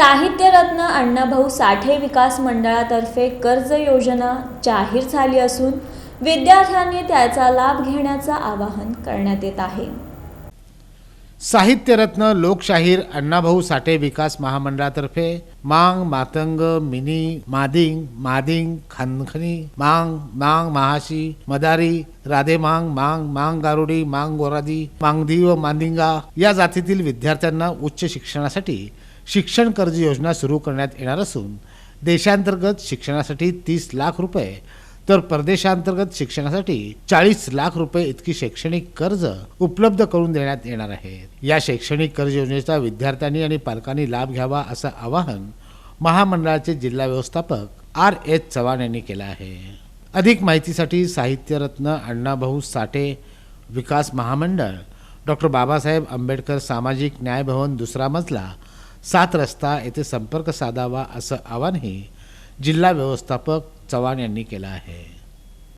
साहित्यरत्न अण्णाभाऊ साठे विकास मंडळातर्फे कर्ज योजना जाहीर झाली असून विद्यार्थ्यांनी त्याचा लाभ घेण्याचं आवाहन करण्यात येत आहे. साहित्यरत्न लोकशाहीर अण्णाभाऊ साठे विकास महामंडळातर्फे मांग मातंग मिनी मादिंग मादिंग खनखनी मांग मांग महाशी मदारी राधे मांग मांग मांग गारुडी मांग गोरादी मांगदी व मांदिंगा या जातीतील विद्यार्थ्यांना उच्च शिक्षणासाठी शिक्षण कर्ज योजना सुरू करण्यात येणार असून देशांतर्गत शिक्षणासाठी तीस लाख रुपये तर परदेशांतर्गत शिक्षणासाठी चाळीस लाख रुपये इतकी शैक्षणिक कर्ज उपलब्ध करून देण्यात येणार आहे. या शैक्षणिक कर्ज योजनेचा विद्यार्थ्यांनी आणि पालकांनी लाभ घ्यावा असं आवाहन महामंडळाचे जिल्हा व्यवस्थापक आर एच चव्हाण यांनी केलं आहे. अधिक माहितीसाठी साहित्यरत्न अण्णाभाऊ साठे विकास महामंडळ डॉक्टर बाबासाहेब आंबेडकर सामाजिक न्याय भवन दुसरा मजला सात रस्ता येथे संपर्क साधावा असं आवाहनही जिल्हा व्यवस्थापक चव्हाण यांनी केला आहे.